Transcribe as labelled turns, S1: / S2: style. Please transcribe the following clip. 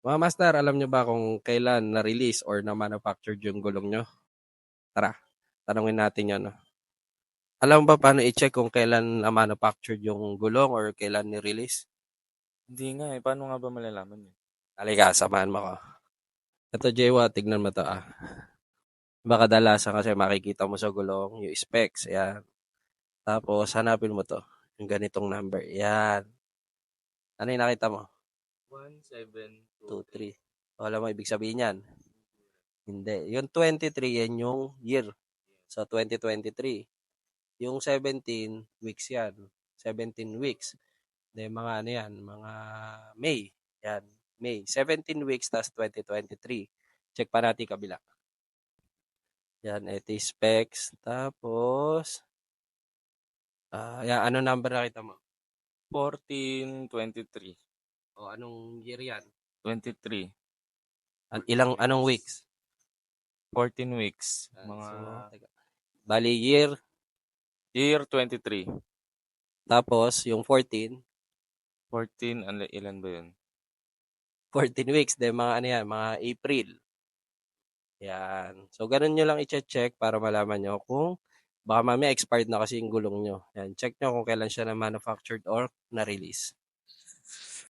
S1: Mga master, alam nyo ba kung kailan na-release or na-manufactured yung gulong nyo? Tara, tanungin natin yan. No? Alam ba paano i-check kung kailan na-manufactured yung gulong or kailan ni-release?
S2: Hindi nga eh. Paano nga ba malalaman yun?
S1: Halika, samahan mo ko. Ito, Jewa, tignan mo to ah. Baka kadalasan kasi makikita mo sa gulong yung specs. Yan. Tapos, hanapin mo to. Yung ganitong number. Yan. Ano yung nakita mo?
S2: 1, 7,
S1: 2, 3. Wala mo ibig sabihin yan. Hindi. Yung 23, yan yung year. So, 2023. Yung 17 weeks yan. 17 weeks. Then, mga ano yan, mga May. Yan, May. 17 weeks, tas 2023. Check pa natin kabila. Yan, yung specs. Tapos, ah yan, ano number nakita mo?
S2: 14, 23.
S1: O, anong year yan?
S2: 23.
S1: An- ilang, anong weeks?
S2: 14 weeks.
S1: Yan,
S2: Mga
S1: so, teka. Bali, year.
S2: year 23.
S1: Tapos, yung 14,
S2: 14, ano, ilan ba yun?
S1: 14 weeks. Then, mga ano yan, mga April. Yan. So, ganun nyo lang i-check para malaman nyo kung baka mamaya expired na kasi yung gulong nyo. Yan. Check nyo kung kailan siya na manufactured or na-release.